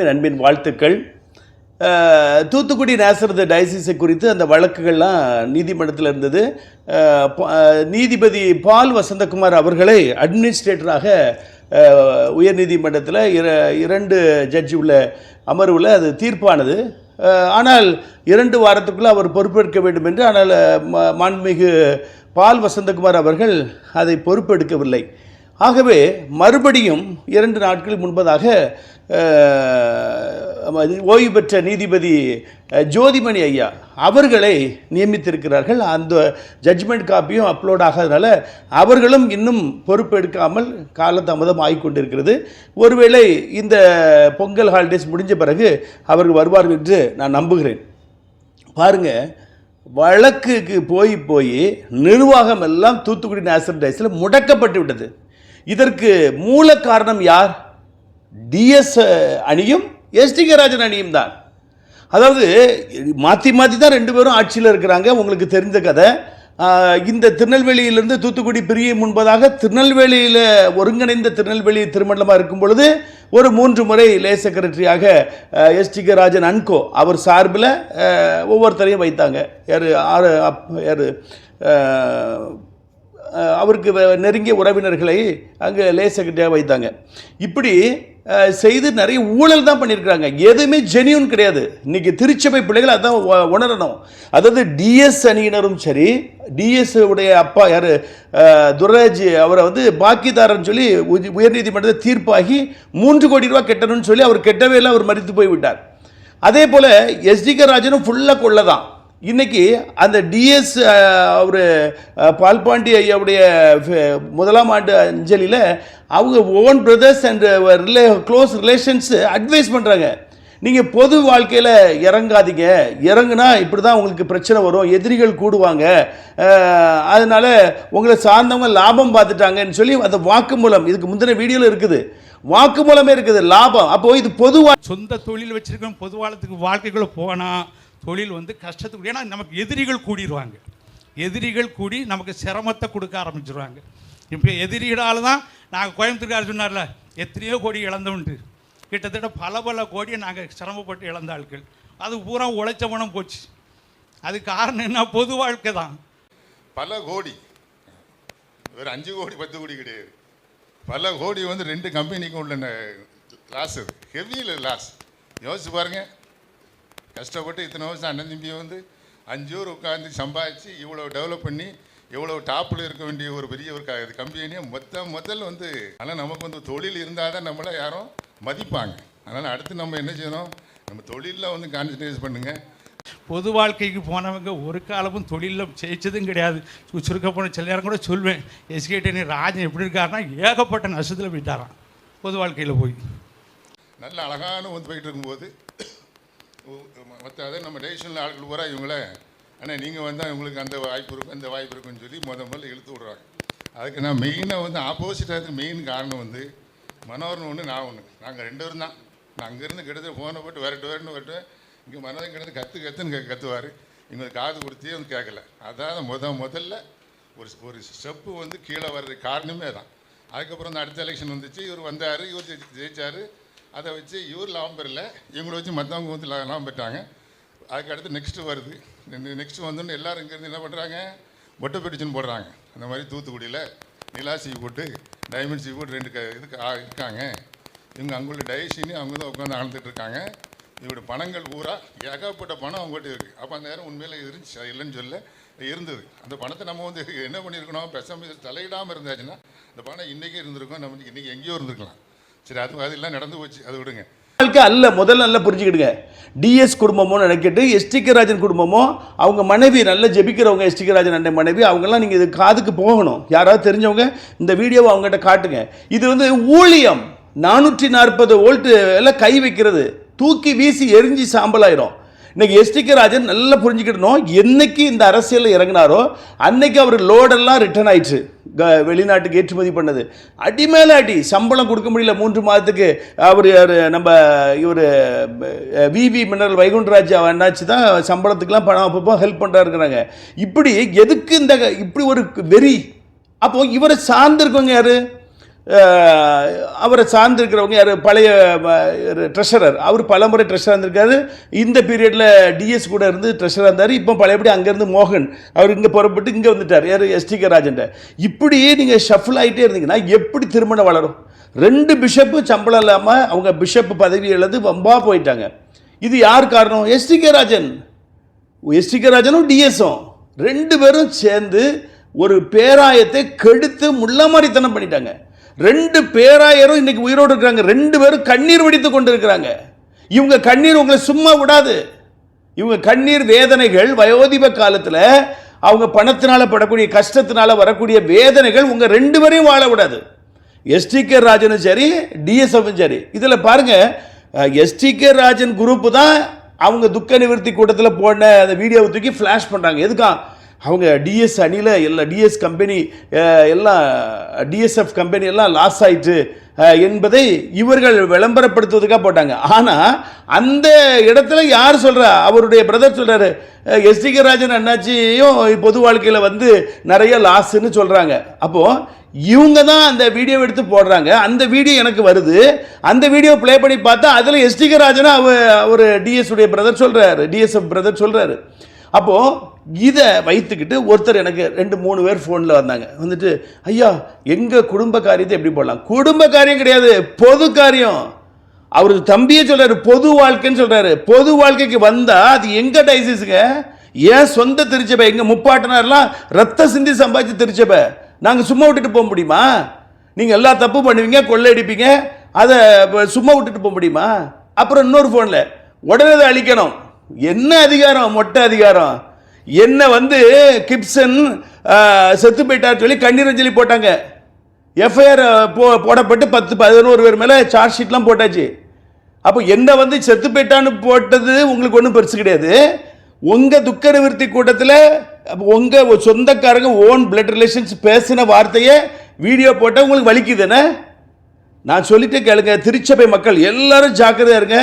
அன்பின் வாழ்த்துக்கள். தூத்துக்குடி நேசரது டயசிஸை குறித்து அந்த வழக்குகள்லாம் நீதிமன்றத்தில் இருந்தது. நீதிபதி பால் வசந்தகுமார் அவர்களை அட்மினிஸ்ட்ரேட்டராக உயர்நீதிமன்றத்தில் இர இரண்டு ஜட்ஜி உள்ள அமர்வில் அது தீர்ப்பானது. ஆனால் இரண்டு வாரத்துக்குள்ளே அவர் பொறுப்பேற்க வேண்டும் என்று ஆனால் மாண்புமிகு பால் வசந்தகுமார் அவர்கள் அதை பொறுப்பெடுக்கவில்லை. ஆகவே மறுபடியும் இரண்டு நாட்கள் முன்பதாக ஓய்வு பெற்ற நீதிபதி ஜோதிமணி ஐயா அவர்களை நியமித்திருக்கிறார்கள். அந்த ஜட்ஜ்மெண்ட் காப்பியும் அப்லோட் ஆகாதனால அவர்களும் இன்னும் பொறுப்பெடுக்காமல் காலதாமதம் ஆகிக்கொண்டிருக்கிறது. ஒருவேளை இந்த பொங்கல் ஹாலிடேஸ் முடிஞ்ச பிறகு அவர்கள் வருவார்கள் என்று நான் நம்புகிறேன். பாருங்கள் வழக்குக்கு போய் போய் நிர்வாகம் எல்லாம் தூத்துக்குடி நேஷனல் டைஸில் முடக்கப்பட்டு விட்டது. இதற்கு மூல காரணம் யார்? டிஎஸ் அணியும் எஸ்டிகராஜன் அணியும் தான். அதாவது மாற்றி மாற்றி தான் ரெண்டு பேரும் ஆட்சியில் இருக்கிறாங்க. உங்களுக்கு தெரிந்த கதை. இந்த திருநெல்வேலியிலிருந்து தூத்துக்குடி பிரிய முன்பதாக திருநெல்வேலியில் ஒருங்கிணைந்த திருநெல்வேலி திருமண்டலமாக இருக்கும் பொழுது ஒரு மூன்று முறை லே செக்ரட்டரியாக SD K Rajan and co அவர் சார்பில் ஒவ்வொருத்தரையும் வைத்தாங்க. யார் ஆறு அப் யார் அவருக்கு வ- நெருங்கிய உறவினர்களை அங்கே லே செக்ரட்டரியாக வைத்தாங்க. இப்படி செய்து நிறைய ஊழல் தான் பண்ணியிருக்கிறாங்க. எதுவுமே ஜெனியூன் கிடையாது. இன்னைக்கு திருச்சபை பிள்ளைகள் அதான் உணரணும். அதாவது டிஎஸ் அணியினரும் சரி டிஎஸ் உடைய அப்பா யார் துரராஜ் அவரை வந்து பாக்கிதாரன்னு சொல்லி உய- உயர்நீதிமன்றத்தை தீர்ப்பாகி மூன்று கோடி ரூபா கெட்டணும்னு சொல்லி அவர் கெட்டவே இல்லை அவர் மறித்து போய் விட்டார் அதே போல் எஸ்டிகே ராஜனும் ஃபுல்லாக கொள்ள தான் இன்னைக்கு அந்த டிஎஸ் அவர் பால்பாண்டி ஐயாவுடைய முதலாம் ஆண்டு அஞ்சலியில் அவங்க own brothers and relay close relations advice பண்ணுறாங்க நீங்கள் பொது வாழ்க்கையில் இறங்காதீங்க. இறங்குனா இப்படி தான் உங்களுக்கு பிரச்சனை வரும். எதிரிகள் கூடுவாங்க. அதனால் உங்களை சார்ந்தவங்க லாபம் பார்த்துட்டாங்கன்னு சொல்லி அந்த வாக்குமூலம் இதுக்கு முந்தின வீடியோவில் இருக்குது. வாக்குமூலமே இருக்குது. லாபம். அப்போது இது பொதுவாக சொந்த தொழில் வச்சுருக்கோம் பொது வாழ்த்துக்கு வாழ்க்கைக்குள்ளே போனால் தொழில் வந்து கஷ்டத்துக்கு ஏன்னா நமக்கு எதிரிகள் கூடிடுவாங்க எதிரிகள் கூடி நமக்கு சிரமத்தை கொடுக்க ஆரம்பிச்சிருவாங்க. இப்போ எதிரிகளால் தான் நாங்கள் கோயம்புத்தூர்கார் சொன்னார்ல எத்தனையோ கோடி இழந்தோன்ட்டு கிட்டத்தட்ட பல பல கோடியை நாங்கள் சிரமப்பட்டு இழந்த ஆட்கள். அது பூரா உழைச்ச மனம் போச்சு. அது காரணம் என்ன? பொது வாழ்க்கை தான். பல கோடி. ஒரு அஞ்சு கோடி பத்து கோடி கிடையாது. பல கோடி வந்து ரெண்டு கம்பெனிக்கும் உள்ள லாஸ் அது. ஹெவியில் லாஸ் யோசிச்சு பாருங்கள் கஷ்டப்பட்டு இத்தனை வருஷம் அண்ணன் தம்பியை வந்து அஞ்சு ஊர் உட்காந்து சம்பாதிச்சு இவ்வளோ டெவலப் பண்ணி இவ்வளோ டாப்பில் இருக்க வேண்டிய ஒரு பெரிய ஒரு கம்பெனியை மொத்த முதல்ல வந்து ஆனால் நமக்கு வந்து தொழில் இருந்தால் தான் நம்மளை யாரும் மதிப்பாங்க. அதனால் அடுத்து நம்ம என்ன செய்யணும்? நம்ம தொழிலில் வந்து கான்சன்ட்ரேட் பண்ணுங்கள் பொது வாழ்க்கைக்கு போனவங்க ஒரு காலமும் தொழிலில் ஜெயிச்சதும் கிடையாது. சுருக்க போன சில நேரம் கூட சொல்வேன். எஸ்கேடி ராஜன் எப்படி இருக்காருன்னா ஏகப்பட்ட நஷ்டத்தில் போயிட்டாராம். பொது வாழ்க்கையில் போய். நல்ல அழகான வந்து போயிட்டு இருக்கும்போது மற்ற அதை நம்ம டேஷனில் ஆட்கள் பூரா இவங்கள. ஆனால் நீங்கள் வந்தால் உங்களுக்கு அந்த வாய்ப்பு இருக்கும் இந்த வாய்ப்பு இருக்குன்னு சொல்லி முத முதல்ல இழுத்து விட்றாங்க. அதுக்கு நான் மெயினாக வந்து ஆப்போசிட்டாக இருக்க மெயின் காரணம் வந்து மனோகரன் ஒன்று நான் ஒன்று நாங்கள் ரெண்டு பேரும் தான். நான் அங்கேருந்து கிட்டத்தட்ட ஃபோனை போட்டு வரட்டு வரட்டு இங்கே மனோதன் கிடந்து கற்று கற்றுன்னு கே கத்துவார். இவங்களுக்கு காது கொடுத்தே வந்து கேட்கல. அதான் முத முதல்ல ஒரு ஒரு ஸ்டெப்பு வந்து கீழே வர்றதுக்கு காரணமே தான் அதுக்கப்புறம் இந்த அடுத்த எலெக்ஷன் வந்துச்சு. இவர் வந்தார் இவர் ஜெயிச்சார். அதை வச்சு இவர் லாபம் பெறல. இவங்களை வச்சு மற்றவங்க வந்து லாபம் பெற்றாங்க. அதுக்கு அடுத்து நெக்ஸ்ட்டு வருது. நெக்ஸ்ட்டு வந்தோன்னு எல்லாரும் இங்கேருந்து என்ன பண்ணுறாங்க மொட்டை பிடிச்சுன்னு போடுறாங்க. அந்த மாதிரி தூத்துக்குடியில் நிலாசி போட்டு டைமண்ட் சீ போட்டு ரெண்டு க இதுக்கு இருக்காங்க. இவங்க அங்குள்ள டயசின்னு அவங்க தான் உட்காந்து ஆழ்ந்துட்டு இருக்காங்க. இவருடைய பணங்கள் பூரா ஏகப்பட்ட பணம் அவங்ககிட்ட இருக்குது அப்போ அந்த நேரம் உண்மையில் இருந்துச்சு. அது இல்லைன்னு சொல்ல இருந்தது. அந்த பணத்தை நம்ம வந்து என்ன பண்ணியிருக்கணும்? பெசாம தலையிடாமல் இருந்தாச்சுன்னா அந்த பணம் இன்றைக்கே இருந்திருக்கும். நம்ம இன்றைக்கி எங்கேயோ இருந்திருக்கலாம். சரி அது அதெல்லாம் நடந்து போச்சு. அது விடுங்க. வாழ்க்கை அல்ல முதல்ல நல்லா புரிஞ்சுக்கிடுங்க. டிஎஸ் குடும்பமோ நினைக்கிட்டு எஸ்டிகே ராஜன் குடும்பமோ அவங்க மனைவி நல்ல ஜெபிக்கிறவங்க எஸ்டிகே ராஜன் அண்ணன் மனைவி அவங்கெல்லாம் நீங்கள் இது காதுக்கு போகணும். யாராவது தெரிஞ்சவங்க இந்த வீடியோவை அவங்ககிட்ட காட்டுங்க. இது வந்து ஊழியம். நானூற்றி நாற்பது வோல்ட்டு எல்லாம் கை வைக்கிறது. தூக்கி வீசி எரிஞ்சு சாம்பலாயிரும். இன்னைக்கு எஸ்டிகே ராஜன் நல்லா புரிஞ்சுக்கிடணும் என்னைக்கு இந்த அரசியலில் இறங்கினாரோ அன்னைக்கு அவர் லோடெல்லாம் ரிட்டர்ன் ஆயிடுச்சு. க- வெளிநாட்டுக்கு ஏற்றுமதி பண்ணது. அடி மேலே அடி சம்பளம் கொடுக்க முடியல மூன்று மாதத்துக்கு. அவர் நம்ம இவர் விவி மினரல் வைகுண்டராஜ் அண்ணாச்சி தான் சம்பளத்துக்குலாம் பணம் அப்பப்போ ஹெல்ப் பண்ணுறாருங்கிறாங்க இப்படி எதுக்கு இந்த இப்படி ஒரு வெறி? அப்போது இவரை சார்ந்திருக்கவங்க யாரு? அவரை சார்ந்திருக்கிறவங்க யார்? பழைய ட்ரெஷரர் அவர் பலமுறை ட்ரெஷராக இருந்திருக்காரு. இந்த பீரியடில் டிஎஸ் கூட இருந்து ட்ரெஷராக இருந்தார். இப்போ பழையபடி அங்கேருந்து மோகன் அவர் இங்கே புறப்பட்டு இங்கே வந்துட்டார். யார்? எஸ்டி கே ராஜன்ட்ட. இப்படியே நீங்கள் ஷஃபிள் ஆகிட்டே இருந்தீங்கன்னா எப்படி திருமணம் வளரும்? ரெண்டு பிஷப்பு சம்பளம் இல்லாமல் அவங்க பிஷப் பதவி இழந்து வம்பா போயிட்டாங்க. இது யார் காரணம்? SD K Rajan. SD K ராஜனும் டிஎஸும் ரெண்டு பேரும் சேர்ந்து ஒரு பேராயத்தை கெடுத்து முள்ளமாரித்தனம் பண்ணிட்டாங்க. ரெண்டு பேராயரும் இன்னைக்கு உயிரோடு இருக்கிறாங்க. ரெண்டு பேரும் கண்ணீர் வடித்து கொண்டு இருக்கிறாங்க இவங்க கண்ணீர் உங்களை சும்மா விடாது. இவங்க கண்ணீர் வேதனைகள் வயோதிப காலத்தில் அவங்க பணத்தினால படக்கூடிய கஷ்டத்தினால வரக்கூடிய வேதனைகள் உங்கள் ரெண்டு பேரையும் வாழ விடாது. எஸ்டிகே ராஜனும் சரி டிஎஸ்எஃப்பும் சரி. இதில் பாருங்க எஸ்டிகே ராஜன் குரூப்பு தான் அவங்க துக்க நிவர்த்தி கூட்டத்தில் போன அந்த வீடியோவை தூக்கி ஃப்ளாஷ் பண்ணுறாங்க எதுக்காக? அவங்க டிஎஸ் அணியில் எல்லா டிஎஸ் கம்பெனி எல்லாம் டிஎஸ்எஃப் கம்பெனி எல்லாம் லாஸ் ஆயிட்டு என்பதை இவர்கள் விளம்பரப்படுத்துவதுக்காக போட்டாங்க. ஆனால் அந்த இடத்துல யார் சொல்கிறா அவருடைய பிரதர் சொல்கிறாரு எஸ்டிகே ராஜன் அண்ணாச்சியும் பொது வாழ்க்கையில் வந்து நிறைய லாஸ்ன்னு சொல்கிறாங்க அப்போது இவங்க தான் அந்த வீடியோ எடுத்து போடுறாங்க. அந்த வீடியோ எனக்கு வருது. அந்த வீடியோ ப்ளே பண்ணி பார்த்தா அதில் எஸ்டிகே ராஜனா அவர் அவர் டிஎஸ் உடைய பிரதர் சொல்கிறாரு டிஎஸ்எஃப் பிரதர் சொல்கிறாரு அப்போது இதை வைத்துக்கிட்டு ஒருத்தர் எனக்கு ரெண்டு மூணு பேர் ஃபோனில் வந்தாங்க. வந்துட்டு ஐயா எங்கள் குடும்ப காரியத்தை எப்படி போடலாம்? குடும்ப காரியம் கிடையாது பொது காரியம். அவர் தம்பியே சொல்கிறாரு பொது வாழ்க்கைன்னு சொல்கிறாரு பொது வாழ்க்கைக்கு வந்தால் அது எங்கள் டைசிஸுங்க ஏன் சொந்த திருச்சபை? எங்கள் முப்பாட்டினார்லாம் ரத்த சிந்தி சம்பாதிச்சு திருச்சபை. நாங்கள் சும்மா விட்டுட்டு போக முடியுமா? நீங்கள் எல்லா தப்பு பண்ணுவீங்க கொள்ளையடிப்பீங்க அதை சும்மா விட்டுட்டு போக முடியுமா? அப்புறம் இன்னொரு ஃபோனில் உடனே அதை அழிக்கணும். என்ன அதிகாரம்? மொட்டை அதிகாரம். என்ன வந்து கிப்சன் செத்து போயிட்டார் சொல்லி கண்ணீர் அஞ்சலி போட்டாங்க. எஃப்ஐஆர் போ போடப்பட்டு பத்து பதினோரு பேர் மேலே சார்ஜ் ஷீட்லாம் போட்டாச்சு. அப்போ என்ன வந்து செத்து போயிட்டான்னு போட்டது உங்களுக்கு ஒன்றும் பெருசு கிடையாது. உங்கள் துக்க நிவர்த்தி கூட்டத்தில் உங்கள் சொந்தக்காரங்க ஓன் பிளட் ரிலேஷன்ஸ் பேசின வார்த்தையை வீடியோ போட்டால் உங்களுக்கு வலிக்குதுன்னு நான் சொல்லிட்டு கேளுங்க திருச்சபை மக்கள் எல்லாரும் ஜாக்கிரதையாக இருங்க.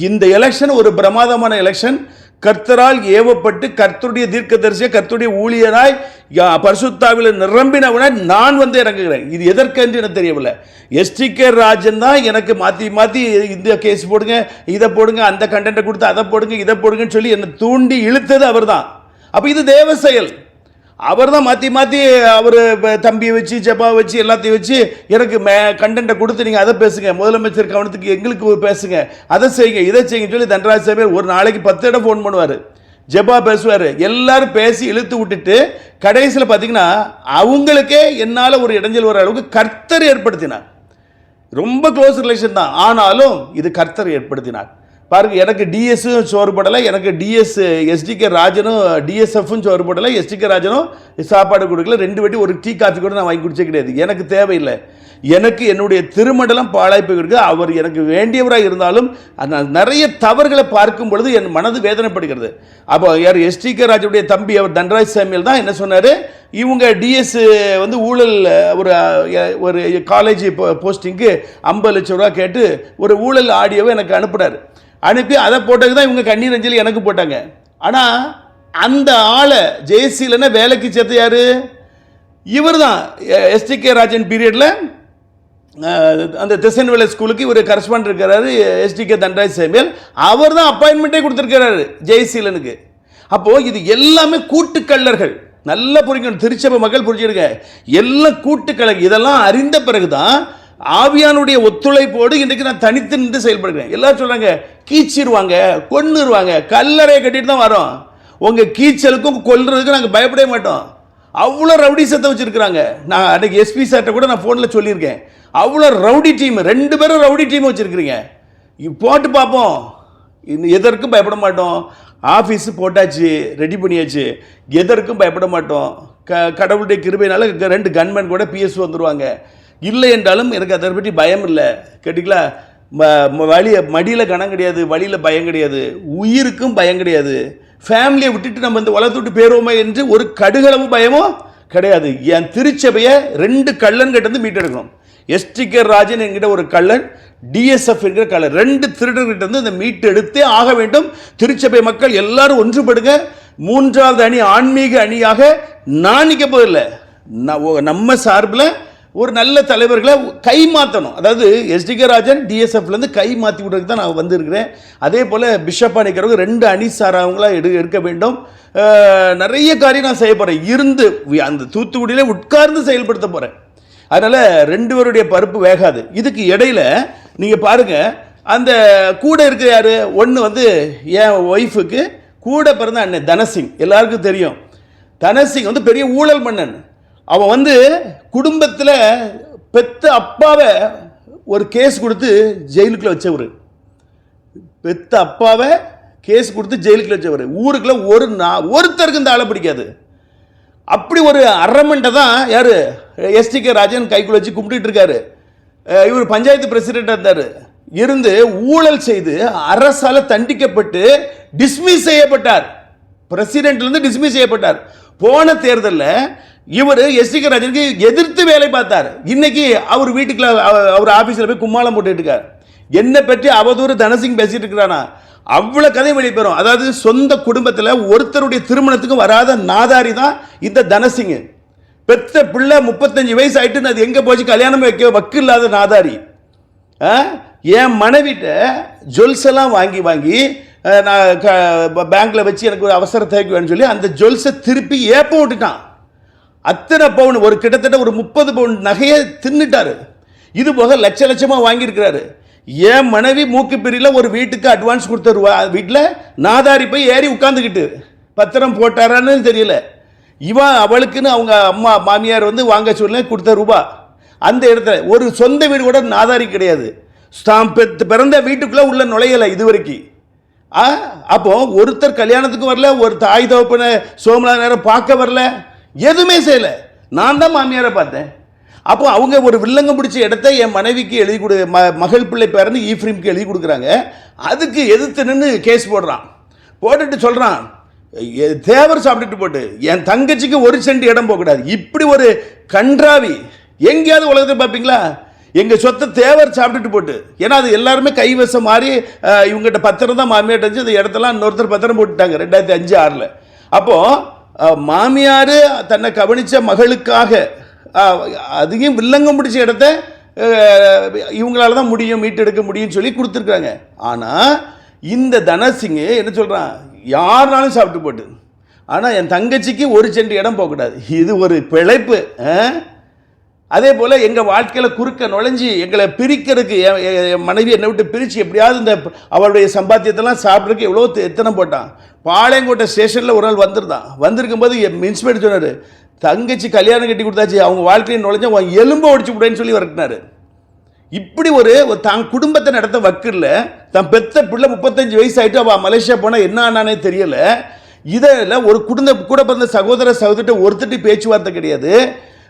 இந்த எலெக்ஷன் ஒரு பிரமாதமான எலெக்ஷன் கர்த்தரால் ஏவப்பட்டு கர்த்தருடைய தீர்க்கதரிசிய கர்த்தருடைய ஊழியராய் யா- பரிசுத்தாவில நிரம்பினவனாய் நான் வந்து இறங்குகிறேன். இது எதற்கென்று எனக்கு தெரியவில்லை. எஸ்டிகே ராஜன் தான் எனக்கு மாற்றி மாற்றி இந்த கேஸ் போடுங்க இதை போடுங்க அந்த கண்டென்ட்டை கொடுத்து அதை போடுங்க இதை போடுங்கன்னு சொல்லி என்னை தூண்டி இழுத்தது அவர் தான் அப்போ இது தேவ செயல். அவர் தான் மாற்றி மாற்றி அவர் தம்பியை வச்சு ஜப்பா வச்சு எல்லாத்தையும் வச்சு எனக்கு மே கண்டென்ட்டை கொடுத்து நீங்கள் அதை பேசுங்க. முதலமைச்சர் கவனத்துக்கு எங்களுக்கு ஒரு பேசுங்க. அதை செய்யுங்க இதை செய்யுங்க சொல்லி தன்ராஜ் சாமியார் ஒரு நாளைக்கு பத்து இடம் ஃபோன் பண்ணுவார். ஜெபா பேசுவார். எல்லாரும் பேசி இழுத்து விட்டுட்டு கடைசியில் பார்த்தீங்கன்னா அவங்களுக்கே என்னால் ஒரு இடைஞ்சல் வர அளவுக்கு கர்த்தர் ஏற்படுத்தினார். ரொம்ப க்ளோஸ் ரிலேஷன் தான். ஆனாலும் இது கர்த்தர் ஏற்படுத்தினார். பாருங்க எனக்கு டிஎஸ்ஸும் சோறுபடலை எனக்கு T S S T K ராஜனும் டிஎஸ்எஃப்பும் சோறுபடலை எஸ்டிகே ராஜனும் சாப்பாடு கொடுக்கல. ரெண்டு வாட்டி ஒரு டீ காஃபி கூட நான் வாங்கி குடிச்சே கிடையாது. எனக்கு தேவையில்லை. எனக்கு என்னுடைய திருமண்டலம் பாழாய்ப்பு போயிருக்கு. அவர் எனக்கு வேண்டியவராக இருந்தாலும் நிறைய தவறுகளை பார்க்கும் பொழுது என் மனது வேதனைப்படுகிறது. அப்போ யார் எஸ்டிகே ராஜுடைய தம்பி அவர் தன்ராஜ் சாமியல் தான் என்ன சொன்னார்? இவங்க டிஎஸ் வந்து ஊழல் ஒரு ஒரு காலேஜ் போஸ்டிங்க்கு ஐம்பது லட்சம் ரூபா கேட்டு ஒரு ஊழல் ஆடியோவை எனக்கு அனுப்புனார். அனுப்பி அதை போட்டதுக்கு தான் இவங்க கண்ணீர் அஞ்சலி எனக்கு போட்டாங்க. ஆனால் அந்த ஆளை ஜெயசீலனை வேலைக்கு சேர்த்து யாரு? இவர் தான் எஸ்டிகே ராஜன் பீரியடில் அந்த திசன்வேலை ஸ்கூலுக்கு இவர் கரஸ்பாண்ட் இருக்கிறாரு எஸ்டிகே தண்டராஜ் சேமியல். அவர் தான் அப்பாயின்மெண்ட்டே கொடுத்துருக்கிறாரு ஜெயசீலனுக்கு. அப்போது இது எல்லாமே கூட்டுக்கள்ளர்கள். நல்லா புரிஞ்சுக்கணும். திருச்சபை மக்கள் புரிஞ்சுடுங்க எல்லாம் கூட்டுக்கழகு. இதெல்லாம் அறிந்த பிறகு தான் ஆவியானுடைய ஒத்துழைப்போடு இன்றைக்கு நான் தனித்து நின்று செயல்படுகிறேன். எல்லாரும் சொல்கிறாங்க கீச்சிடுவாங்க கொன்னுருவாங்க கல்லறையை கட்டிட்டு தான் வரோம். உங்கள் கீச்சலுக்கும் கொல்றதுக்கும் நாங்கள் பயப்படவே மாட்டோம். அவ்வளோ ரவுடி சத்தம் வச்சுருக்குறாங்க. நான் அன்றைக்கி எஸ்பி சார்கிட்ட கூட நான் ஃபோனில் சொல்லியிருக்கேன். அவ்வளோ ரவுடி டீம் ரெண்டு பேரும் ரவுடி டீம் வச்சுருக்கிறீங்க. போட்டு பார்ப்போம். இன்னும் எதற்கும் பயப்பட மாட்டோம். ஆஃபீஸு போட்டாச்சு ரெடி பண்ணியாச்சு. எதற்கும் பயப்பட மாட்டோம். க கடவுளுடைய கிருபையினால ரெண்டு கன்மேன் கூட பிஎஸ் வந்துடுவாங்க இல்லை என்றாலும் எனக்கு அதை பற்றி பயம் இல்லை. கேட்டிங்களா? ம- வழிய மடியில் கணம் கிடையாது வழியில் பயம் கிடையாது உயிருக்கும் பயம் கிடையாது. ஃபேமிலியை விட்டுட்டு நம்ம இந்த உலகத்தை விட்டு பேருவோமே என்று ஒரு கடுகளவு பயமோ கிடையாது. என் திருச்சபையை ரெண்டு கள்ளன் கிட்ட இருந்து மீட்டெடுக்கணும் எஸ்டிகே ராஜன் என்கிட்ட ஒரு கள்ளன் டிஎஸ்எஃப் என்கிற கள்ளன். ரெண்டு திருடர்கிட்ட இருந்து இந்த மீட்டு எடுத்தே ஆக வேண்டும். திருச்சபை மக்கள் எல்லாரும் ஒன்றுபடுங்க. மூன்றாவது அணி ஆன்மீக அணியாக நான் நிற்க போதில்லை ஓ- நம்ம சார்பில் ஒரு நல்ல தலைவர்களை கை மாற்றணும் அதாவது எஸ்டிகே ராஜன் டிஎஸ்எஃப்லேருந்து கை மாற்றி விடுறதுக்கு தான் நான் வந்திருக்கிறேன். அதே போல் பிஷப்பா நிற்கிறவங்க ரெண்டு அணி சாராவங்களா எடு எடுக்க வேண்டும். நிறைய காரியம் நான் செய்ய போகிறேன் இருந்து அந்த தூத்துக்குடியில் உட்கார்ந்து செயல்படுத்த போகிறேன் அதனால் ரெண்டு பேருடைய பருப்பு வேகாது. இதுக்கு இடையில நீங்கள் பாருங்கள் அந்த கூட இருக்கிற யார்? ஒன்று வந்து என் ஒய்ஃபுக்கு கூட பிறந்த அண்ணன் தனசிங். எல்லாருக்கும் தெரியும். தனசிங் வந்து பெரிய ஊழல் மன்னன். அவன் வந்து குடும்பத்தில் பெத்த அப்பாவை ஒரு கேஸ் கொடுத்து ஜெயிலுக்குள்ள வச்சவர். பெத்த அப்பாவை கேஸ் கொடுத்து ஜெயிலுக்குள்ள வச்சவர். ஊருக்குள்ளே ஒரு நா ஒருத்தருக்கு இந்த ஆளை பிடிக்காது. அப்படி ஒரு அரமண்டை தான் யார்? எஸ்டிகே ராஜன் கைக்குள்ள வச்சு கும்பிட்டுட்டு இருக்காரு. இவர் பஞ்சாயத்து பிரசிடென்ட் இருந்தார். இருந்து ஊழல் செய்து அரசால் தண்டிக்கப்பட்டு டிஸ்மிஸ் செய்யப்பட்டார். பிரசிடென்ட்லேருந்து டிஸ்மிஸ் செய்யப்பட்டார். போன தேர்தலில் இவர் எஸ்டிகே ராஜனுக்கு எதிர்த்து வேலை பார்த்தார். இன்னைக்கு அவர் வீட்டுக்குள்ள அவர் ஆஃபீஸில் போய் கும்மாளம் போட்டுட்டு இருக்கார். என்னை பற்றி அவதூறு தனசிங் பேசிட்டு இருக்கிறானா? அவ்வளோ கதை வெளிப்பெறும் அதாவது சொந்த குடும்பத்தில் ஒருத்தருடைய திருமணத்துக்கு வராத நாதாரி தான் இந்த தனசிங். பெத்த பிள்ளை முப்பத்தஞ்சு வயசு ஆயிட்டு அது எங்கே போச்சு? கல்யாணம் வைக்க வக்கு இல்லாத நாதாரி. என் மனைவிட்ட ஜுவல்ஸ் வாங்கி வாங்கி நான் க பேங்க்கில் வச்சு எனக்கு ஒரு அவசர தேவைக்கு வேணும்னு சொல்லி அந்த ஜுவல்ஸை திருப்பி ஏப்பம் விட்டுட்டான். அத்தனை பவுன் ஒரு கிட்டத்தட்ட ஒரு முப்பது பவுன் நகையை தின்னுட்டாரு. இது போக லட்ச லட்சமாக வாங்கியிருக்கிறாரு. என் மனைவி மூக்கு பிரியில் ஒரு வீட்டுக்கு அட்வான்ஸ் கொடுத்த வீட்டில் நாதாரி போய் ஏறி உட்காந்துக்கிட்டு பத்திரம் போட்டாரான்னு தெரியல. இவன் அவளுக்குன்னு அவங்க அம்மா மாமியார் வந்து வாங்க சொல்லி கொடுத்த ரூபா. அந்த இடத்துல ஒரு சொந்த வீடு கூட நாதாரி கிடையாது. தான் பெத்து பிறந்த வீட்டுக்குள்ளே உள்ள நுழையலை இது வரைக்கும் ஆ அப்போ ஒருத்தர் கல்யாணத்துக்கு வரல ஒரு தாய் தகப்பனை சோமலா நேரம் பார்க்க வரல எதுவுமே செய்யலை. நான் தான் மாமியாரை பார்த்தேன். அப்போ அவங்க ஒரு வில்லங்கம் பிடிச்ச இடத்த என் மனைவிக்கு எழுதி கொடு ம மகள் பிள்ளை பேரன்னு ஈஃப்ரீம்க்கு எழுதி கொடுக்குறாங்க. அதுக்கு எதிர்த்து நின்று கேஸ் போடுறான். போட்டுட்டு சொல்கிறான் தேவர் சாப்பிட்டுட்டு போட்டு என் தங்கச்சிக்கு ஒரு சென்ட் இடம் போகக்கூடாது. இப்படி ஒரு கன்றாவி எங்கேயாவது உலகத்தை பார்ப்பீங்களா? எங்கள் சொத்தை தேவர் சாப்பிட்டுட்டு போட்டு. ஏன்னா அது எல்லாருமே கைவசம் மாறி இவங்ககிட்ட பத்திரம் தான் மாமியார் இருந்துச்சு. அந்த இடத்தெல்லாம் இன்னொருத்தர் பத்திரம் போட்டுட்டாங்க ரெண்டாயிரத்தி அஞ்சு ஆறில். அப்போது மாமியார் தன்னை கவனித்த மகளுக்காக அதையும் வில்லங்கம் பிடிச்ச இடத்த இவங்களால தான் முடியும் மீட்டெடுக்க முடியும்னு சொல்லி கொடுத்துருக்காங்க ஆனால் இந்த தனசிங்கு என்ன சொல்கிறான் யாருனாலும் சாப்பிட்டு போட்டு. ஆனால் என் தங்கச்சிக்கு ஒரு சென்ட் இடம் போகக்கூடாது. இது ஒரு பிழைப்பு ஆ? அதே போல் எங்கள் வாழ்க்கையில் குறுக்க நுழைஞ்சி எங்களை பிரிக்கிறதுக்கு என் என் மனைவி என்னை விட்டு பிரித்து எப்படியாவது இந்த அவளுடைய சம்பாத்தியத்தெல்லாம் சாப்பிட்றதுக்கு எவ்வளோ எத்தனை போட்டான். பாளையங்கோட்டை ஸ்டேஷனில் ஒரு நாள் வந்திருந்தான். வந்திருக்கும் போது என் இன்ஸ்பெக்டர் சொன்னார் தங்கச்சி கல்யாணம் கட்டி கொடுத்தாச்சு அவங்க வாழ்க்கையை நுழைஞ்சா அவன் எலும்பை ஒடிச்சு விடுன்னு சொல்லி வரட்டினார். இப்படி ஒரு தன் தான் குடும்பத்தை நடத்த வக்கில்ல தான் பெத்த பிள்ளை முப்பத்தஞ்சு வயசு ஆகிட்டு அவள் மலேசியா போனால் என்ன ஆனானே தெரியலை. இதில் ஒரு குடும்ப கூட பிறந்த சகோதர சகோதரிட்ட ஒருத்தட்டு பேச்சுவார்த்தை கிடையாது.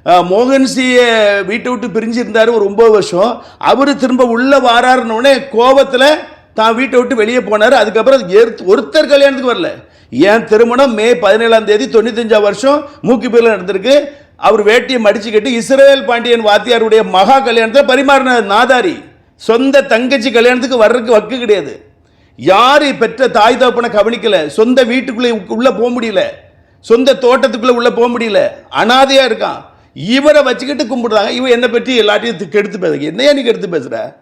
மோகன்சியை வீட்டை விட்டு பிரிஞ்சிருந்தார் ஒரு ஒம்பது வருஷம். அவர் திரும்ப உள்ளே வாராருன்னொடனே கோபத்தில் தான் வீட்டை விட்டு வெளியே போனார். அதுக்கப்புறம் ஏற்று- ஒருத்தர் கல்யாணத்துக்கு வரல. என் திருமணம்? மே பதினேழாம் தேதி தொண்ணூத்தஞ்சாம் வருஷம் மூக்கிப்பேரில் நடந்திருக்கு. அவர் வேட்டியை மடிச்சு கட்டி பாண்டியன் வாத்தியாருடைய மகா கல்யாணத்தை பரிமாறின நாதாரி. சொந்த தங்கச்சி கல்யாணத்துக்கு வர்றதுக்கு வக்கு கிடையாது. யார் பெற்ற தாய் தகப்பனை கவனிக்கல. சொந்த வீட்டுக்குள்ளே உள்ளே போக முடியல. சொந்த தோட்டத்துக்குள்ளே உள்ளே போக முடியல. அனாதையாக இருக்கான். இவரை வச்சுக்கிட்டு கும்பிடுறாங்க. இவன் என்னை பற்றி எல்லாத்தையும் கெடுத்து பேசுறீங்க என்னையா நீ கெடுத்து பேசுற?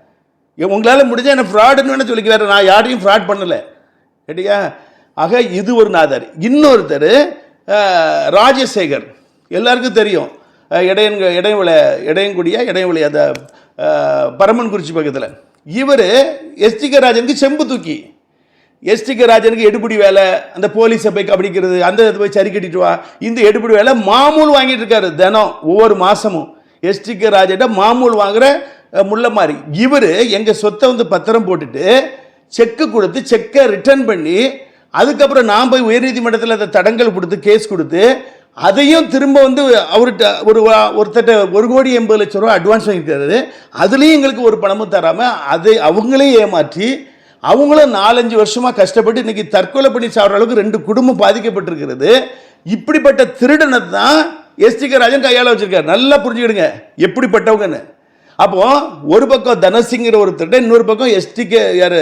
இவன் உங்களால என்ன ஃப்ராடுன்னு வேணா சொல்லிக்கிறாரு நான் யாரையும் ஃப்ராட் பண்ணல. கேட்டியா? ஆக இது ஒரு நாதர். இன்னொருத்தர் ராஜசேகர். எல்லாருக்கும் தெரியும். இடையன் இடையவிளை இடையங்குடியா இடையவிளை அந்த அஹ், பரமன்குறிச்சி பக்கத்தில். இவர் எஸ்டிகே ராஜனுக்கு செம்பு தூக்கி. எஸ்டிகே ராஜனுக்கு எடுபடி வேலை அந்த போலீஸை போய் கவனிக்கிறது அந்த இதை போய் சரி கட்டிட்டு வா. இந்த எடுபடி வேலை மாமூல் வாங்கிட்டு இருக்காரு தினம் ஒவ்வொரு மாதமும் எஸ்டிகே ராஜன்ட்ட மாமூல் வாங்குற முள்ள மாதிரி இவர் எங்கள் சொத்தை வந்து பத்திரம் போட்டுட்டு செக்கு கொடுத்து செக்கை ரிட்டர்ன் பண்ணி அதுக்கப்புறம் நான் போய் உயர்நீதிமன்றத்தில் அதை தடங்கல் கொடுத்து கேஸ் கொடுத்து அதையும் திரும்ப வந்து அவர்கிட்ட ஒரு வா- ஒருத்தட்ட ஒரு கோடி எண்பது லட்ச ரூபா அட்வான்ஸ் வாங்கியிருக்காரு. அதுலேயும் எங்களுக்கு ஒரு பணமும் தராமல் அதை அவங்களையும் ஏமாற்றி அவங்களும் நாலஞ்சு வருஷமாக கஷ்டப்பட்டு இன்றைக்கி தற்கொலை பண்ணி சாப்பிட்ற அளவுக்கு ரெண்டு குடும்பம் பாதிக்கப்பட்டிருக்கிறது. இப்படிப்பட்ட திருடனை தான் எஸ்டிகே ராஜன் கையால் வச்சுருக்காரு. நல்லா புரிஞ்சுக்கிடுங்க. எப்படிப்பட்டவங்கன்னு. அப்போது ஒரு பக்கம் தனசிங்கிற ஒரு திருடன் இன்னொரு பக்கம் எஸ்டிகே யார்?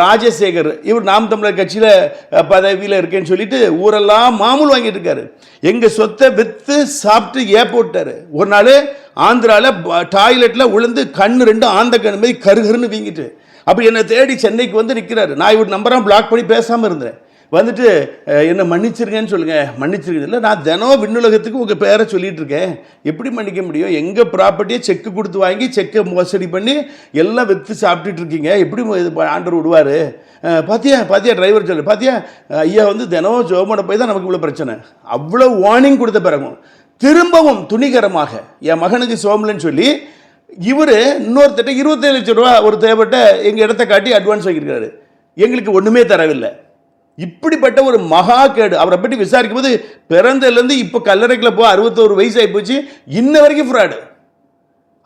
ராஜசேகர். இவர் நாம் தமிழர் கட்சியில் பதவியில் இருக்கேன்னு சொல்லிட்டு ஊரெல்லாம் மாமூல் வாங்கிட்டு இருக்காரு எங்கள் சொத்தை விற்று சாப்பிட்டு ஏப்போட்டார். ஒரு நாள் ஆந்திராவில் டாய்லெட்டில் விழுந்து கண் ரெண்டு ஆந்த கண் மாதிரி கருகருன்னு வீங்கிட்டு. அப்போ என்னை தேடி சென்னைக்கு வந்து நிற்கிறாரு நான் இவர் நம்பராக பிளாக் பண்ணி பேசாமல் இருந்தேன். வந்துட்டு என்னை மன்னிச்சிருங்கன்னு சொல்லுங்கள் மன்னிச்சிருங்க. இல்லை நான் தினம் விண்ணுலகத்துக்கு உங்கள் பேரை சொல்லிகிட்டு இருக்கேன். எப்படி மன்னிக்க முடியும்? எங்கள் ப்ராப்பர்ட்டியை செக்கு கொடுத்து வாங்கி செக்கை மோசடி பண்ணி எல்லாம் விற்று சாப்பிட்டுட்டு இருக்கீங்க. எப்படி இது ஆண்டர் விடுவார்? பாத்தியா பாத்தியா டிரைவர் சொல்லு. பாத்தியா ஐயா வந்து தினம் ஜோமோட போய் தான் நமக்கு இவ்வளோ பிரச்சனை. அவ்வளோ வார்னிங் கொடுத்த பிறகும் திரும்பவும் துணிகரமாக என் மகனுக்கு சோமலன்னு சொல்லி இவர் இன்னொருத்தட்ட இருபத்தேழு லட்சம் ரூபா ஒரு தேவைப்பட்ட எங்கள் இடத்த காட்டி அட்வான்ஸ் வாங்கியிருக்காரு. எங்களுக்கு ஒன்றுமே தரவில்லை. இப்படிப்பட்ட ஒரு மகா கேடு. அவரை பற்றி விசாரிக்கும் போது பிறந்ததுலேருந்து இப்போ கல்லறைக்குள்ள போக அறுபத்தோரு வயசு ஆகி போச்சு. இன்ன வரைக்கும் ஃப்ராடு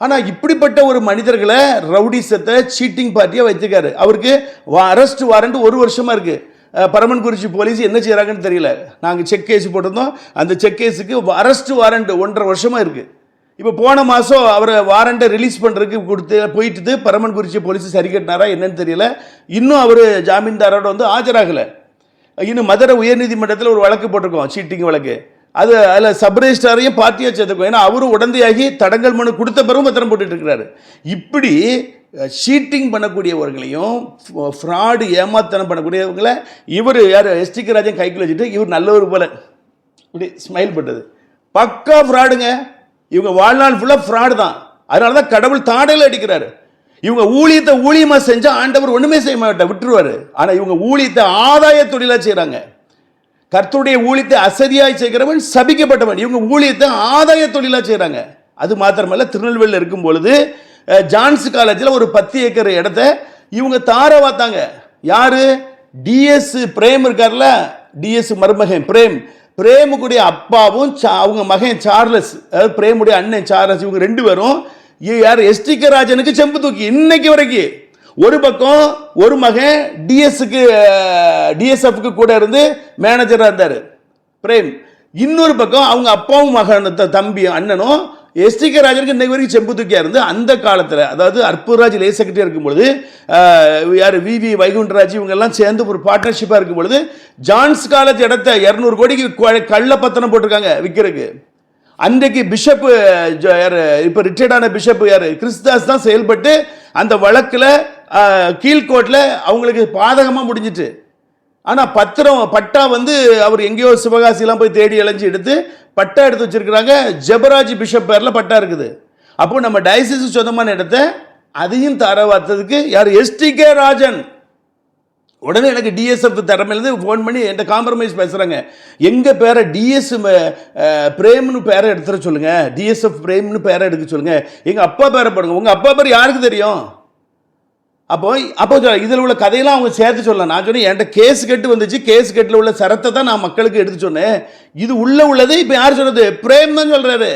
ஆனால் இப்படிப்பட்ட ஒரு மனிதர்களை ரவுடிசத்தை சீட்டிங் பார்ட்டியாக வச்சிருக்காரு அவருக்கு அரெஸ்ட் வாரண்ட் ஒரு வருஷமாக இருக்குது பரமன்குறிச்சி போலீஸ் என்ன செய்கிறாங்கன்னு தெரியல. நாங்கள் செக் கேஸ் போட்டிருந்தோம். அந்த செக் கேஸுக்கு அரெஸ்ட் வாரண்ட் ஒன்றரை வருஷமாக இருக்குது இப்போ போன மாதம் அவரை வாரண்ட்டை ரிலீஸ் பண்ணுறதுக்கு கொடுத்து போயிட்டு பரமன்குறிச்சி போலீஸ் சரி கட்டினாரா என்னன்னு தெரியல. இன்னும் அவர் ஜாமீன்தாரோட வந்து ஆஜராகலை. இன்னும் மதுரை உயர்நீதிமன்றத்தில் ஒரு வழக்கு போட்டிருக்கோம் சீட்டிங் வழக்கு. அது அதில் சப்ரெஜிஸ்டாரையும் பார்ட்டியாக சேர்த்துக்கோ ஏன்னா அவரும் உடந்தையாகி தடங்கல் மனு கொடுத்த பிறகு பத்திரம் போட்டுட்டு இருக்கிறாரு. இப்படி ஷீட்டிங் பண்ணக்கூடியவர்களையும் ஃப்ராடு ஏமாத்தனம் பண்ணக்கூடியவங்களை இவர் யார் எஸ்டிக்கு ராஜன் கைக்குள்ள வச்சுட்டு இவர் நல்லவர் போல. இப்படி ஸ்மைல் பண்ணுறது பக்கா ஃப்ராடுங்க இவங்க வாழ்நாள் ஃபுல்லாக ஃப்ராடு தான். அதனால தான் கடவுள் தாடையில் அடிக்கிறாரு. இவங்க ஊழியத்தை ஊழியமாக செஞ்சால் ஆண்டவர் ஒன்றுமே செய்ய மாட்டார் விட்டுருவாரு. ஆனால் இவங்க ஊழியத்தை ஆதாய தொழிலாக செய்கிறாங்க கர்த்தருடைய ஊழியத்தை அசதியாய் செய்கிறவன் சபிக்கப்பட்டவன். இவங்க ஊழியத்தை ஆதாய தொழிலாக செய்கிறாங்க அது மாத்திரமல்ல திருநெல்வேலியில் இருக்கும் பொழுது ஜான்ஸ் காலேஜில் ஒரு பத்து ஏக்கர் இடத்த இவங்க தார வாத்தாங்க யாரு? டிஎஸ் பிரேம் இருக்கார்ல? டிஎஸ் மருமகன் பிரேம். பிரேமுக்குடைய அப்பாவும் சா- அவங்க மகன் சார்லஸ் அதாவது பிரேமுடைய அண்ணன் சார்லஸ் இவங்க ரெண்டு பேரும் யார்? எஸ்டிகே ராஜனுக்கு செம்பு தூக்கி இன்னைக்கு வரைக்கும் ஒரு பக்கம் ஒரு மகன் டிஎஸ்க்கு டிஎஸ்எஃப்க்கு கூட இருந்து மேனேஜராக இருந்தார். பிரேம். இன்னொரு பக்கம் அவங்க அப்பாவும் மகன் த- தம்பி அண்ணனும் எஸ்டிகே ராஜனுக்கு இன்னைக்கு வரைக்கும் செம்பு தூக்கியாக இருந்து அந்த காலத்தில் அதாவது அற்புதராஜ் லே செக்ரட்டரியாக இருக்கும்பொழுது யார் வி. வி. வைகுண்டராஜ் இவங்கெல்லாம் சேர்ந்து ஒரு பார்ட்னர்ஷிப்பாக இருக்கும் பொழுது ஜான்ஸ் காலேஜ் இடத்த இரநூறு கோடிக்கு கள்ள பத்தனம் போட்டிருக்காங்க விற்கிறதுக்கு அன்றைக்கு பிஷப்பு யார் இப்போ ரிட்டையர்டான பிஷப்பு பிஷப் கிறிஸ்தாஸ் தான் செயல்பட்டு அந்த வழக்கில் கீழ்கோட்டில் அவங்களுக்கு பாதகமாக முடிஞ்சிட்டு. ஆனால் பத்திரம் பட்டா வந்து அவர் எங்கேயோ சிவகாசிலாம் போய் தேடி அலைஞ்சு எடுத்து பட்டா எடுத்து வச்சிருக்கிறாங்க. ஜெபராஜ் பிஷப் பேரில் பட்டா இருக்குது. அப்போ நம்ம டயசிஸ் சொந்தமான இடத்த அதையும் தர பார்த்ததுக்கு யார் எஸ்டிகே ராஜன். உடனே எனக்கு டிஎஸ்எஃப் தரமையிலேருந்து ஃபோன் பண்ணி என்கிட்ட காம்ப்ரமைஸ் பேசுகிறாங்க எங்கள் பேரை டிஎஸ் பிரேம்னு பேரை எடுத்துட சொல்லுங்கள் டிஎஸ்எஃப் பிரேம்னு பேரை எடுக்க சொல்லுங்கள் எங்கள் அப்பா பேரை போடுங்க. உங்கள் அப்பா பேர் யாருக்கு தெரியும்? அப்போ அப்போ இதில் உள்ள கதையெல்லாம் அவங்க சேர்த்து சொல்லலாம். நான் சொன்னேன் என்கிட்ட கேஸ் கட்டு வந்துச்சு கேஸ் கட்டில் உள்ள சரத்தை தான் நான் மக்களுக்கு எடுத்து சொன்னேன். இது உள்ளே உள்ளதே இப்போ யார் சொல்கிறது பிரேம் தான் சொல்கிறாரு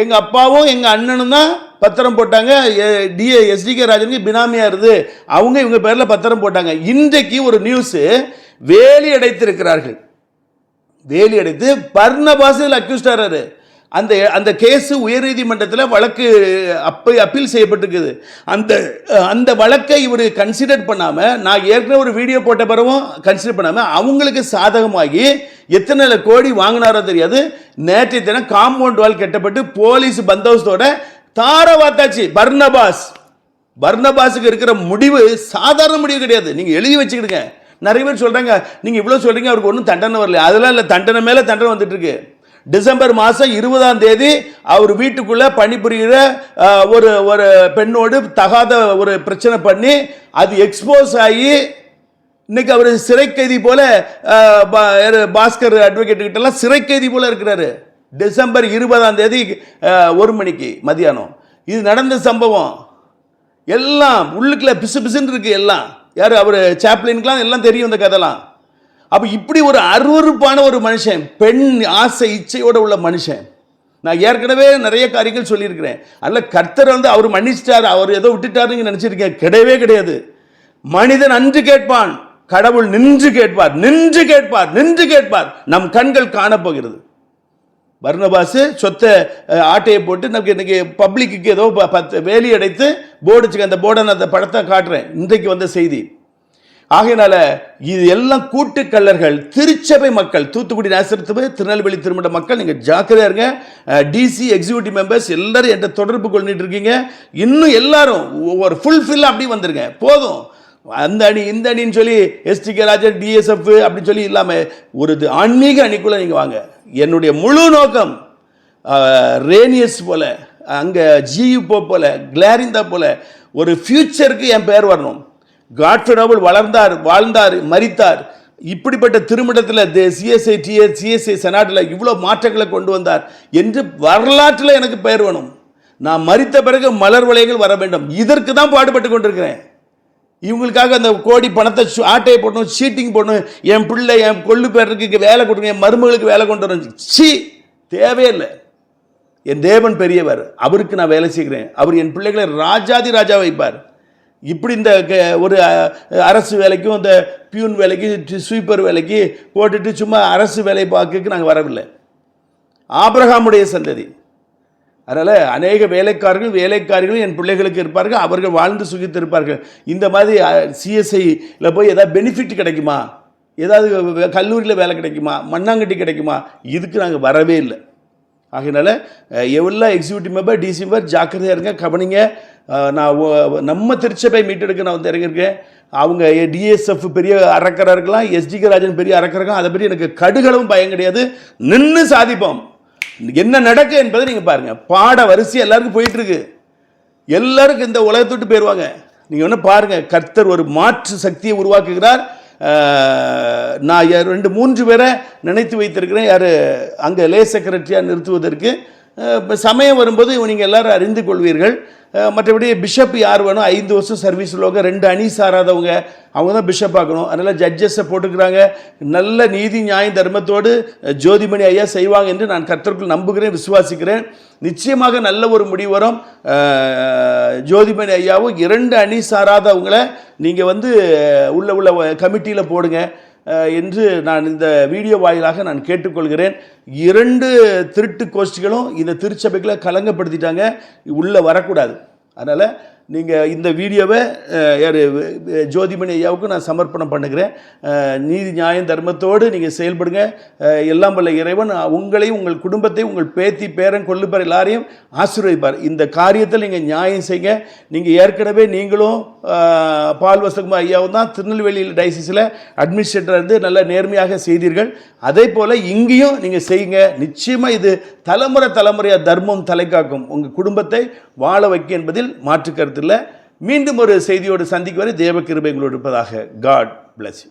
எங்கள் அப்பாவும் எங்கள் அண்ணனும் தான் பத்திரம் போட்டாங்க. டிஏ எஸ்டிகே ராஜனுக்கு பினாமியாக இருந்து அவங்க இவங்க பேரில் பத்திரம் போட்டாங்க. இன்றைக்கு ஒரு நியூஸு வேலி அடைத்திருக்கிறார்கள். வேலி அடைத்து பர்ணபாசில் அக்யூஸ்டாரு அந்த அந்த கேஸு உயர்நீதிமன்றத்தில் வழக்கு அப்போ அப்பீல் செய்யப்பட்டிருக்குது. அந்த அந்த வழக்கை இவர் கன்சிடர் பண்ணாமல் நான் ஏற்கனவே ஒரு வீடியோ போட்ட பிறகும் கன்சிடர் பண்ணாமல் அவங்களுக்கு சாதகமாகி எத்தனை கோடி வாங்கினாரோ தெரியாது. நேற்றைய தினம் காம்பவுண்ட் வால் கட்டப்பட்டு போலீஸ் பந்தோபஸ்தோட தாரவாத்தாச்சு பர்ணபாஸ் பர்னபாஸ். பர்னபாஸுக்கு இருக்கிற முடிவு சாதாரண முடிவு கிடையாது. நீங்கள் எழுதி வச்சுக்கிடுங்க. நிறைய பேர் சொல்கிறாங்க நீங்கள் இவ்வளோ சொல்கிறீங்க அவருக்கு ஒன்றும் தண்டனை வரல. அதெல்லாம் இல்லை தண்டனை மேலே தண்டனை வந்துட்டுருக்கு. டிசம்பர் மாதம் இருபதாம் தேதி அவர் வீட்டுக்குள்ளே பணிபுரிகிற ஒரு ஒரு பெண்ணோடு தகாத ஒரு பிரச்சனை பண்ணி அது எக்ஸ்போஸ் ஆகி இன்னைக்கு அவர் சிறை கைதி போல பா- பாஸ்கர் அட்வொகேட் கிட்டலாம் சிறை கைதி போல இருக்கிறாரு. டிசம்பர் இருபதாம் தேதி ஒரு மணிக்கு மதியானம். இது நடந்த சம்பவம். எல்லாம் உள்ளுக்குள்ள பிசு பிசுன்னு இருக்கு எல்லாம். யார் அவர் சாப்ளின்க்கெலாம் எல்லாம் தெரியும் இந்த கதைலாம். அப்போ இப்படி ஒரு அருவறுப்பான ஒரு மனுஷன் பெண் ஆசை இச்சையோடு உள்ள மனுஷன். நான் ஏற்கனவே நிறைய காரியங்கள் சொல்லியிருக்கிறேன். அதில் கர்த்தர் வந்து அவர் மன்னிச்சிட்டார் அவர் ஏதோ விட்டுட்டாருன்னு நினச்சிருக்கேன். கிடையவே கிடையாது. மனிதன் அன்று கேட்பான் கடவுள் நின்று கேட்பார் நின்று கேட்பார் நின்று கேட்பார். நம் கண்கள் காணப்போகிறது. வர்ணபாசு சொத்தை ஆட்டையை போட்டு நமக்கு இன்னைக்கு பப்ளிக்கு ஏதோ ப- பத்து வேலி அடைத்து போர்டுச்சுக்க அந்த போர்டை நான் அந்த படத்தை காட்டுறேன். இன்றைக்கு வந்த செய்தி. ஆகையினால இது எல்லாம் கூட்டுக்கல்லர்கள் திருச்சபை மக்கள் தூத்துக்குடி நேசரத்துவ திருநெல்வேலி திருமண மக்கள் நீங்கள் ஜாக்கிரதையா இருங்க. டிசி எக்ஸிக்யூட்டிவ் மெம்பர்ஸ் எல்லாரும் என்கிட்ட தொடர்பு கொண்டுட்டு இருக்கீங்க. இன்னும் எல்லாரும் ஒரு ஃபுல்ஃபில் அப்படி வந்துருங்க. போதும். அந்த அணி இந்த அணின்னு சொல்லி எஸ்டி கே ராஜன் டிஎஸ்எஃப் அப்படின்னு சொல்லி இல்லாமல் ஒரு இது ஆன்மீக அணிக்குள்ளே நீங்கள் வாங்க. என்னுடைய முழு நோக்கம் ரேனியஸ் போல அங்கே ஜியு போல கிளாரிந்தா போல ஒரு ஃபியூச்சருக்கு என் பெயர் வரணும். காட்ஃபினோபிள் வளர்ந்தார் வாழ்ந்தார் மறித்தார் இப்படிப்பட்ட திருமணத்தில் சிஎஸ்ஐ டிஎஸ் சிஎஸ்ஐ செனாட்டில் இவ்வளோ மாற்றங்களை கொண்டு வந்தார். என்று வரலாற்றில் எனக்கு பெயர் வேணும். நான் மறித்த பிறகு மலர் வளையங்கள் வர வேண்டும். இதற்கு தான் பாடுபட்டு கொண்டிருக்கிறேன். இவங்களுக்காக அந்த கோடி பணத்தை சு- ஆட்டையை போடணும் சீட்டிங் போடணும். என் பிள்ளை என் கொள்ளு பேருக்கு வேலை கொடுங்க என் மருமகளுக்கு வேலை கொண்டு வரணும். சி தேவையில்லை. என் தேவன் பெரியவர். அவருக்கு நான் வேலை செய்கிறேன். அவர் என் பிள்ளைகளை ராஜாதி ராஜா வைப்பார். இப்படி இந்த க- ஒரு அரசு வேலைக்கும் இந்த பியூன் வேலைக்கு ஸ்வீப்பர் வேலைக்கு போட்டுட்டு சும்மா அரசு வேலை பார்க்கறதுக்கு நாங்கள் வரவில்லை. ஆபிரகாமுடைய சந்ததி. அதனால் அநேக வேலைக்காரர்கள் வேலைக்காரிகளும் என் பிள்ளைகளுக்கு இருப்பார்கள் அவர்கள் வாழ்ந்து சுகித்திருப்பார்கள். இந்த மாதிரி சிஎஸ்ஐயில் போய் ஏதாவது பெனிஃபிட் கிடைக்குமா? ஏதாவது கல்லூரியில் வேலை கிடைக்குமா? மண்ணாங்கட்டி கிடைக்குமா? இதுக்கு நாங்கள் வரவே இல்லை. ஆகையினால எவ்வளோ எக்ஸிக்யூட்டிவ் மெம்பர் டிசி மெம்பர் ஜாக்கிரதையாக இருங்க கவனிங்க. நான் நம்ம திருச்சபை மீட்டெடுக்க நான் வந்து இறங்கியிருக்கேன். அவங்க டிஎஸ்எஃப் பெரிய அறக்கராக இருக்கலாம் எஸ்டிகே ராஜன் பெரிய அறக்கராக இருக்கலாம் அதை பற்றி எனக்கு கடுகளவும் பயம் கிடையாது. நின்று சாதிப்போம். என்ன நடக்கு என்பதை நீங்கள் பாருங்கள் பாட வரிசை எல்லாருக்கும் போயிட்டுருக்கு. எல்லாருக்கும் இந்த உலகத்தை விட்டு போயிடுவாங்க நீங்கள் ஒன்று பாருங்கள் கர்த்தர் ஒரு மாற்று சக்தியை உருவாக்குகிறார். நான் ரெண்டு மூன்று பேரை நினைத்து வைத்திருக்கிறேன். யார்? அங்கே லே செக்ரட்டரியாக நிறுத்துவதற்கு. இப்போ சமயம் வரும்போது நீங்கள் எல்லாரும் அறிந்து கொள்வீர்கள். மற்றபடி பிஷப் யார் வேணும்? ஐந்து வருஷம் சர்வீஸ் உள்ளவங்க ரெண்டு அணி சாராதவங்க அவங்க தான் பிஷப் ஆக்கணும் அதனால் ஜட்ஜஸை போட்டுக்கிறாங்க. நல்ல நீதி நியாய தர்மத்தோடு ஜோதிமணி ஐயா செய்வாங்க என்று நான் கர்த்தருக்குள் நம்புகிறேன் விசுவாசிக்கிறேன். நிச்சயமாக நல்ல ஒரு முடிவு வரும். ஜோதிமணி ஐயாவும் இரண்டு அணி சாராதவங்கள நீங்கள் வந்து உள்ள உள்ள கமிட்டியில் போடுங்க. என்று நான் இந்த வீடியோ வாயிலாக நான் கேட்டுக்கொள்கிறேன். இரண்டு திருட்டு கோஷ்டிகளும் இந்த திருச்சபைகளை கலங்கப்படுத்திட்டாங்க. உள்ளே வரக்கூடாது. அதனால் நீங்கள் இந்த வீடியோவை யார் ஜோதிமணி ஐயாவுக்கு நான் சமர்ப்பணம் பண்ணுகிறேன். நீதி நியாயம் தர்மத்தோடு நீங்கள் செயல்படுங்க. எல்லாம் வல்ல இறைவன் உங்களையும் உங்கள் குடும்பத்தையும் உங்கள் பேத்தி பேரன் கொள்ளுப்பார் எல்லாரையும் ஆசீர்வதிப்பார். இந்த காரியத்தில் நீங்கள் நியாயம் செய்யுங்க. நீங்கள் ஏற்கனவே நீங்களும் பால் வசகுமார் ஐயாவும் தான் திருநெல்வேலியில் டைசிஸில் அட்மினிஸ்ட்ரேட்டர் இருந்து நல்ல நேர்மையாக செய்தீர்கள். அதே போல் இங்கேயும் நீங்கள் செய்யுங்க. நிச்சயமாக இது தலைமுறை தலைமுறையாக தர்மம் தலைக்காக்கும் உங்கள் குடும்பத்தை வாழ வைக்க என்பதில் மாற்று கருத்தில் மீண்டும் ஒரு செய்தியோடு சந்திக்கும் வரை தேவ கிருபை உங்களோடு இருப்பதாக. God bless you